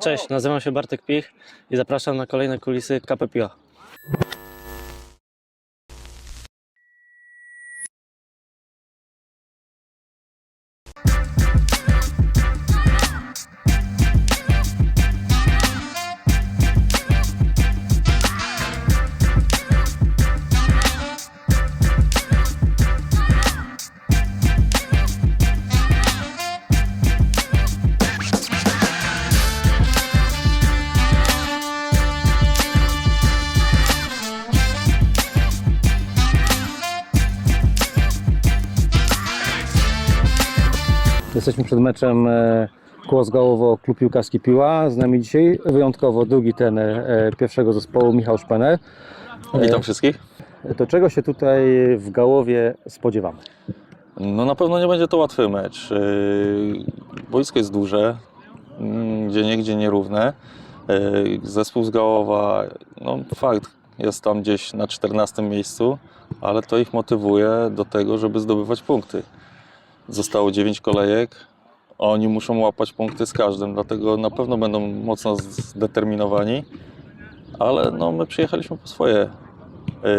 Cześć, nazywam się Bartek Pich i zapraszam na kolejne kulisy KPPIO. Jesteśmy przed meczem e, Kłos-Gałowo Klub Piłkarski Piła. Z nami dzisiaj wyjątkowo drugi trener e, pierwszego zespołu Michał Szpener. Witam wszystkich. To czego się tutaj w Gałowie spodziewamy? No na pewno nie będzie to łatwy mecz. Boisko jest duże, mm, gdzie niegdzie nierówne. Zespół z Gałowa, no fakt, jest tam gdzieś na 14 miejscu, ale to ich motywuje do tego, żeby zdobywać punkty. Zostało 9 kolejek, oni muszą łapać punkty z każdym, dlatego na pewno będą mocno zdeterminowani, ale no my przyjechaliśmy po swoje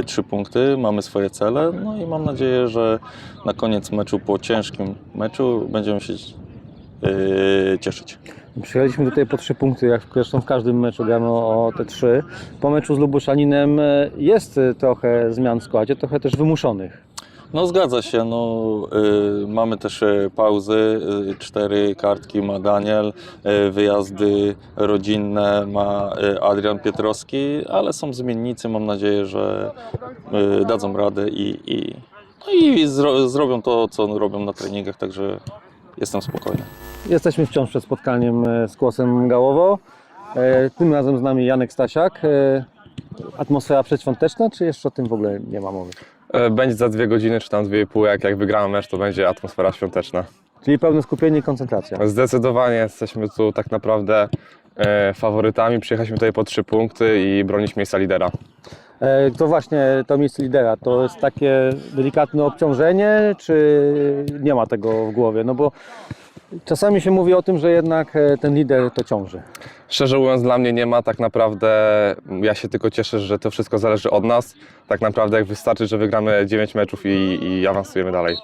y, trzy punkty, mamy swoje cele, no i mam nadzieję, że na koniec meczu, po ciężkim meczu, będziemy się y, cieszyć. Przyjechaliśmy tutaj po trzy punkty, jak zresztą w każdym meczu gramy o te trzy. Po meczu z Lubuszaninem e, jest trochę zmian w składzie, trochę też wymuszonych. No zgadza się, no, y, mamy też y, pauzy, y, cztery kartki ma Daniel, y, wyjazdy rodzinne ma y, Adrian Pietrowski, ale są zmiennicy, mam nadzieję, że y, dadzą radę i, i, no i zro, zrobią to, co robią na treningach, także jestem spokojny. Jesteśmy wciąż przed spotkaniem e, z Kłosem Gałowo. E, Tym razem z nami Janek Stasiak. E, Atmosfera przedświąteczna, czy jeszcze o tym w ogóle nie ma mowy? E, Będzie za dwie godziny, czy tam dwie i pół, jak, jak wygramy mecz, to będzie atmosfera świąteczna. Czyli pełne skupienie i koncentracja. Zdecydowanie jesteśmy tu tak naprawdę e, faworytami. Przyjechaliśmy tutaj po trzy punkty i bronić miejsca lidera. E, To właśnie to miejsce lidera, to jest takie delikatne obciążenie, czy nie ma tego w głowie? No bo czasami się mówi o tym, że jednak e, ten lider to ciąży. Szczerze mówiąc, dla mnie nie ma tak naprawdę, ja się tylko cieszę, że to wszystko zależy od nas. Tak naprawdę jak wystarczy, że wygramy 9 meczów i, i awansujemy dalej.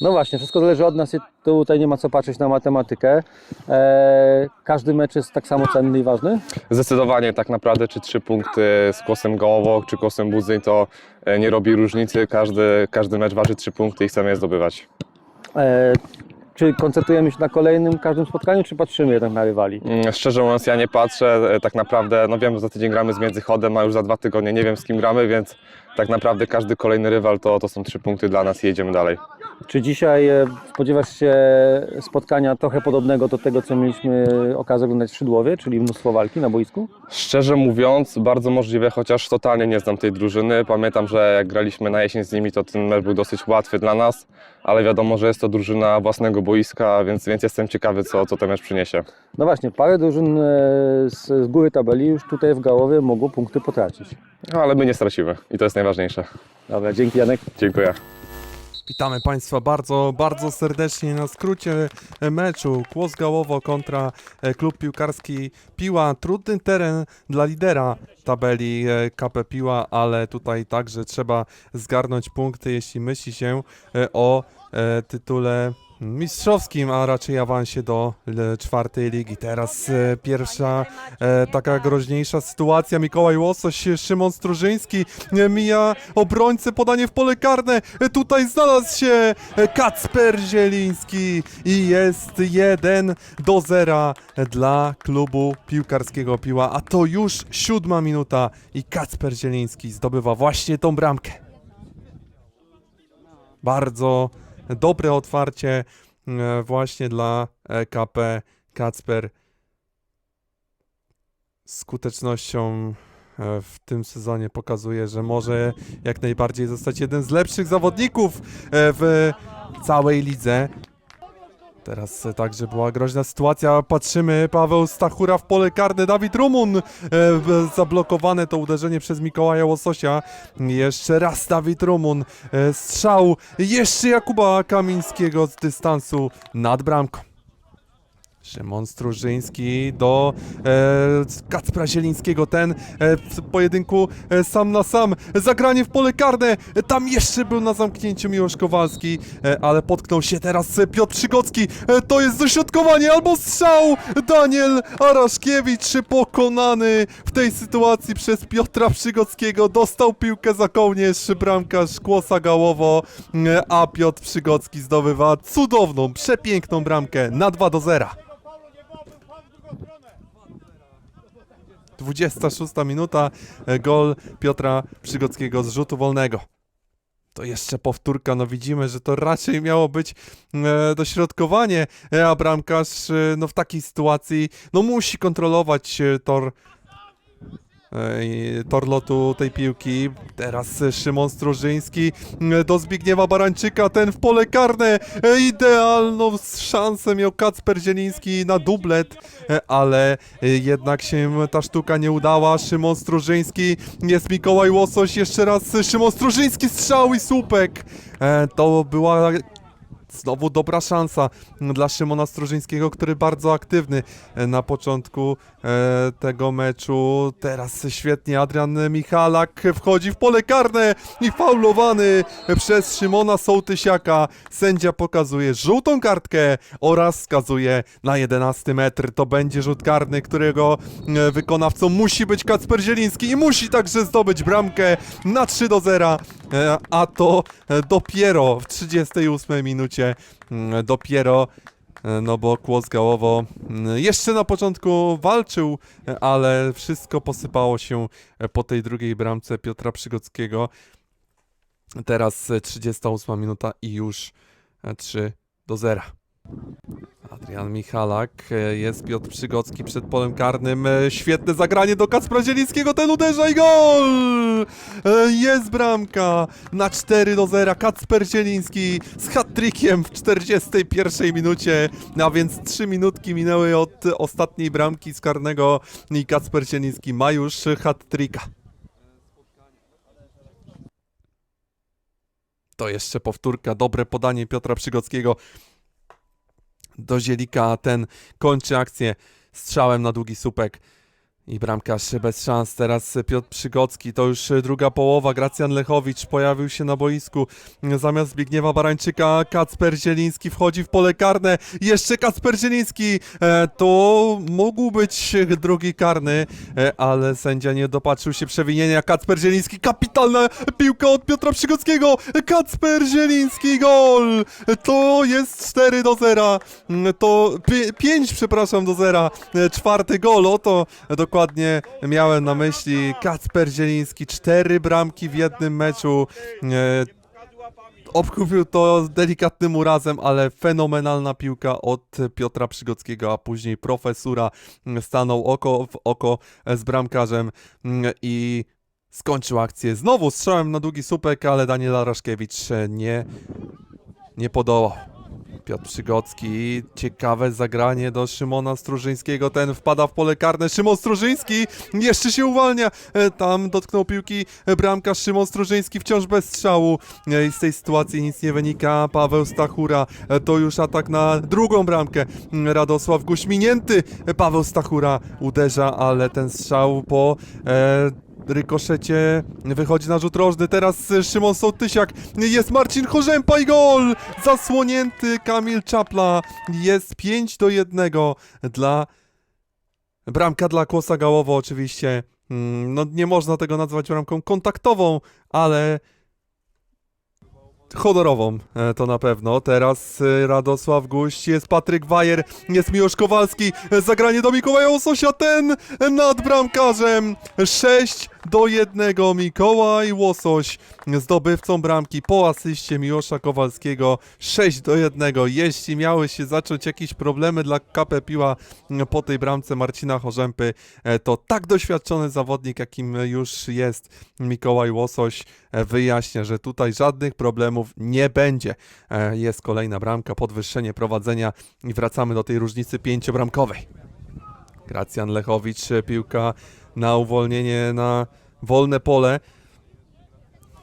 No właśnie, wszystko zależy od nas i tutaj nie ma co patrzeć na matematykę. E, każdy mecz jest tak samo cenny i ważny. Zdecydowanie tak naprawdę, czy trzy punkty z kłosem Gołowo, czy kłosem Budzyń, to e, nie robi różnicy. Każdy, każdy mecz waży trzy punkty i chcemy je zdobywać. E, czy koncentrujemy się na kolejnym każdym spotkaniu, czy patrzymy jednak na rywali? Mm, Szczerze mówiąc, ja nie patrzę. e, Tak naprawdę, no wiem, że za tydzień gramy z Międzychodem, a już za dwa tygodnie nie wiem z kim gramy, więc tak naprawdę każdy kolejny rywal to, to są trzy punkty dla nas i jedziemy dalej. Czy dzisiaj e, spodziewasz się spotkania trochę podobnego do tego, co mieliśmy okazję oglądać w Szydłowie, czyli mnóstwo walki na boisku? Szczerze mówiąc, bardzo możliwe, chociaż totalnie nie znam tej drużyny. Pamiętam, że jak graliśmy na jesień z nimi, to ten mecz był dosyć łatwy dla nas, ale wiadomo, że jest to drużyna własnego boiska, więc, więc jestem ciekawy, co, co ten mecz przyniesie. No właśnie, parę drużyn e, z, z góry tabeli już tutaj w Gałowie mogło punkty potracić. No, ale my nie stracimy i to jest najważniejsze. Dobra, dzięki Janek. Dziękuję. Witamy Państwa bardzo, bardzo serdecznie na skrócie meczu Kłos Gałowo kontra e, klub piłkarski Piła. Trudny teren dla lidera tabeli e, KP Piła, ale tutaj także trzeba zgarnąć punkty, jeśli myśli się e, o tytule mistrzowskim, a raczej awansie do e, czwartej ligi. Teraz e, pierwsza e, taka groźniejsza sytuacja. Mikołaj Łosoś, Szymon Strużyński mija obrońcę, podanie w pole karne. Tutaj znalazł się Kacper Zieliński i jest 1 do 0 dla klubu piłkarskiego Piła, a to już siódma minuta i Kacper Zieliński zdobywa właśnie tą bramkę. Bardzo dobre otwarcie e, właśnie dla KP Kacper skutecznością e, w tym sezonie pokazuje, że może jak najbardziej zostać jeden z lepszych zawodników e, w całej lidze. Teraz także była groźna sytuacja. Patrzymy, Paweł Stachura w pole karne, Dawid Rumun. E, zablokowane to uderzenie przez Mikołaja Łososia. Jeszcze raz Dawid Rumun. E, strzał jeszcze Jakuba Kamińskiego z dystansu nad bramką. Szymon Strużyński do e, Kacpra Zielińskiego. Ten e, w pojedynku e, sam na sam. Zagranie w pole karne. E, Tam jeszcze był na zamknięciu Miłosz Kowalski, e, ale potknął się teraz e, Piotr Przygocki. E, to jest dośrodkowanie albo strzał. Daniel Araszkiewicz pokonany w tej sytuacji przez Piotra Przygockiego. Dostał piłkę za kołnierz bramkarz Kłosa Gałowo, e, a Piotr Przygocki zdobywa cudowną, przepiękną bramkę na 2 do 0. 26 minuta, e, gol Piotra Przygockiego z rzutu wolnego. To jeszcze powtórka, no widzimy, że to raczej miało być e, dośrodkowanie, e, a bramkarz e, no w takiej sytuacji no musi kontrolować e, tor tor lotu tej piłki. Teraz e, Szymon Strużyński e, do Zbigniewa Barańczyka, ten w pole karne. E, Idealną szansę miał Kacper Zieliński na dublet, e, ale e, jednak się ta sztuka nie udała. Szymon Strużyński, jest Mikołaj Łosoś, jeszcze raz e, Szymon Strużyński, strzał i słupek. E, To była Znowu dobra szansa dla Szymona Strużyńskiego, który bardzo aktywny e, na początku e, tego meczu. Teraz świetnie Adrian Michalak wchodzi w pole karne i faulowany przez Szymona Sołtysiaka. Sędzia pokazuje żółtą kartkę oraz wskazuje na 11 metr. To będzie rzut karny, którego e, wykonawcą musi być Kacper Zieliński i musi także zdobyć bramkę na 3 do 0. E, A to dopiero w 38 minucie, mm, dopiero, e, no bo Kłos Gałowo mm, jeszcze na początku walczył, e, ale wszystko posypało się e, po tej drugiej bramce Piotra Przygockiego. Teraz e, 38 minuta i już e, 3 do 0. Adrian Michalak, e, jest Piotr Przygocki przed polem karnym, e, świetne zagranie do Kacpra Zielińskiego, ten uderza i gol! E, Jest bramka na 4 do 0, Kacper Zieliński z hat-trickiem w 41 minucie, a więc 3 minutki minęły od ostatniej bramki z karnego i Kacper Zieliński ma już hat-tricka. To jeszcze powtórka, dobre podanie Piotra Przygockiego do Zielika, a ten kończy akcję strzałem na długi słupek. I bramkarz bez szans. Teraz Piotr Przygocki, to już druga połowa. Gracjan Lechowicz pojawił się na boisku. Zamiast Zbigniewa Barańczyka, Kacper Zieliński wchodzi w pole karne. Jeszcze Kacper Zieliński. E, to mógł być drugi karny, e, ale sędzia nie dopatrzył się przewinienia. Kacper Zieliński, kapitalna piłka od Piotra Przygockiego. Kacper Zieliński, gol! To jest 4 do 0. Mm, To 5, przepraszam, do 0. E, Czwarty gol, oto dokładnie miałem na myśli. Kacper Zieliński, cztery bramki w jednym meczu. Obkupił to delikatnym urazem, ale fenomenalna piłka od Piotra Przygockiego, a później profesura stanął oko w oko z bramkarzem mm, i skończył akcję. Znowu strzałem na długi słupek, ale Daniel Araszkiewicz e, nie, nie podołał. Piotr Przygocki, ciekawe zagranie do Szymona Strużyńskiego, ten wpada w pole karne, Szymon Strużyński jeszcze się uwalnia, E, tam dotknął piłki bramkarz Szymon Strużyński wciąż bez strzału. E, i z tej sytuacji nic nie wynika, Paweł Stachura, e, to już atak na drugą bramkę, Mm, Radosław Guś minięty, E, Paweł Stachura uderza, ale ten strzał po e, rykoszecie wychodzi na rzut rożny, teraz Szymon Sołtysiak, jest Marcin Chorzępa i gol! Zasłonięty Kamil Czapla, jest 5 do 1 dla bramka dla Kłosa Gałowo oczywiście. Mm, No nie można tego nazwać bramką kontaktową, ale honorową e, to na pewno. Teraz e, Radosław Guść, jest Patryk Wajer, jest Miłosz Kowalski, zagranie do Mikołaja Łososia, ten nad bramkarzem. 6 do 1 Mikołaj Łosoś zdobywcą bramki po asyście Miłosza Kowalskiego 6 do 1. Jeśli miały się zacząć jakieś problemy dla KP Piła m, po tej bramce Marcina Chorzępy, e, to tak doświadczony zawodnik, jakim już jest Mikołaj Łosoś, e, wyjaśnia, że tutaj żadnych problemów nie będzie. E, Jest kolejna bramka, podwyższenie prowadzenia i wracamy do tej różnicy pięciobramkowej. Gracjan Lechowicz, piłka na uwolnienie na wolne pole.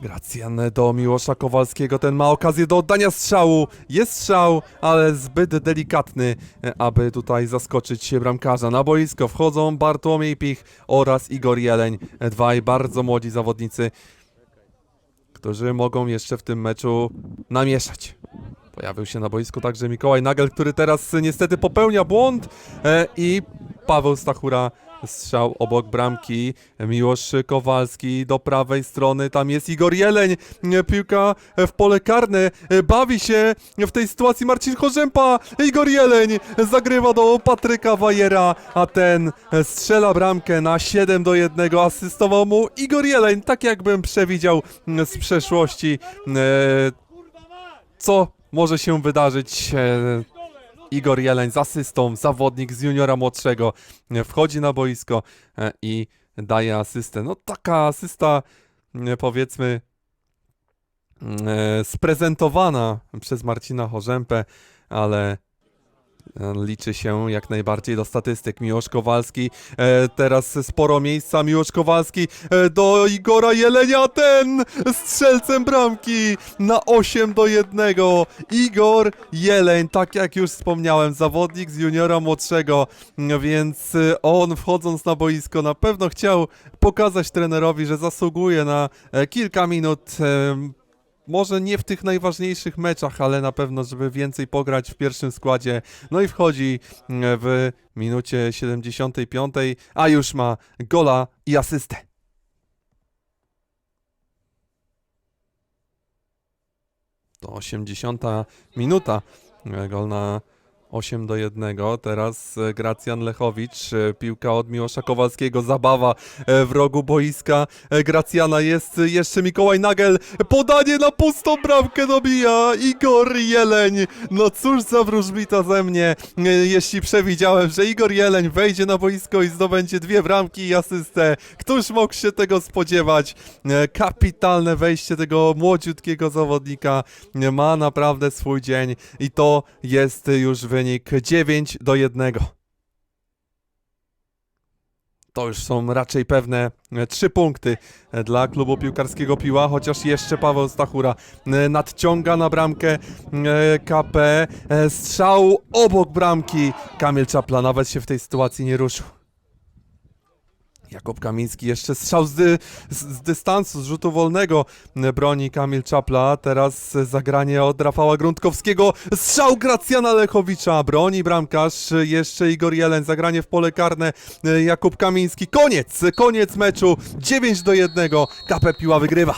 Gracjan do Miłosza Kowalskiego, ten ma okazję do oddania strzału. Jest strzał, ale zbyt delikatny, aby tutaj zaskoczyć się bramkarza. Na boisko wchodzą Bartłomiej Pich oraz Igor Jeleń. Dwaj bardzo młodzi zawodnicy, którzy mogą jeszcze w tym meczu namieszać. Pojawił się na boisku także Mikołaj Nagel, który teraz niestety popełnia błąd e, i Paweł Stachura strzał obok bramki. Miłosz Kowalski do prawej strony, tam jest Igor Jeleń, piłka w pole karne, bawi się w tej sytuacji Marcin Chorzępa, Igor Jeleń zagrywa do Patryka Wajera, a ten strzela bramkę na 7 do 1, asystował mu Igor Jeleń, tak jakbym przewidział z przeszłości, e, co może się wydarzyć e, Igor Jeleń z asystą, zawodnik z juniora młodszego, e, wchodzi na boisko e, i daje asystę. No taka asysta, e, powiedzmy, mm, sprezentowana przez Marcina Chorzępę, ale liczy się jak najbardziej do statystyk. Miłosz Kowalski, e, teraz sporo miejsca, Miłosz Kowalski e, do Igora Jelenia, ten strzelcem bramki na 8 do 1. Igor Jeleń, tak jak już wspomniałem, zawodnik z juniora młodszego, więc e, on wchodząc na boisko na pewno chciał pokazać trenerowi, że zasługuje na e, kilka minut e, może nie w tych najważniejszych meczach, ale na pewno, żeby więcej pograć w pierwszym składzie. No i wchodzi mm, w minucie 75, a już ma gola i asystę. To 80 minuta. E, Gol na 8 do 1. Teraz e, Gracjan Lechowicz. e, Piłka od Miłosza Kowalskiego. Zabawa e, w rogu boiska. Gracjana jest jeszcze Mikołaj Nagel. Podanie na pustą bramkę dobija Igor Jeleń. No cóż za wróżbita ze mnie, jeśli przewidziałem, że Igor Jeleń wejdzie na boisko i zdobędzie dwie bramki i asystę. Któż mógł się tego spodziewać? Kapitalne wejście tego młodziutkiego zawodnika. Ma naprawdę swój dzień i to jest już wynik 9 do 1. To już są raczej pewne e, trzy punkty e, dla klubu piłkarskiego Piła, chociaż jeszcze Paweł Stachura e, nadciąga na bramkę KP. Strzał obok bramki. Kamil Czapla nawet się w tej sytuacji nie ruszył. Jakub Kamiński jeszcze strzał z, dy, z, dystansu, z rzutu wolnego broni Kamil Czapla. Teraz zagranie od Rafała Gruntkowskiego. Strzał Gracjana Lechowicza. Broni bramkarz. Jeszcze Igor Jeleń. Zagranie w pole karne. Jakub Kamiński. Koniec. Koniec meczu. 9 do 1. KP Piła wygrywa.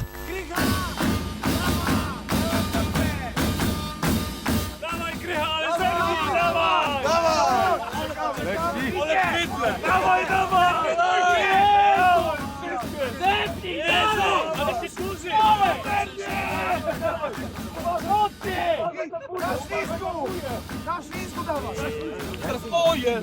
Ślisku! Na ślisku dawaj! Teraz oje!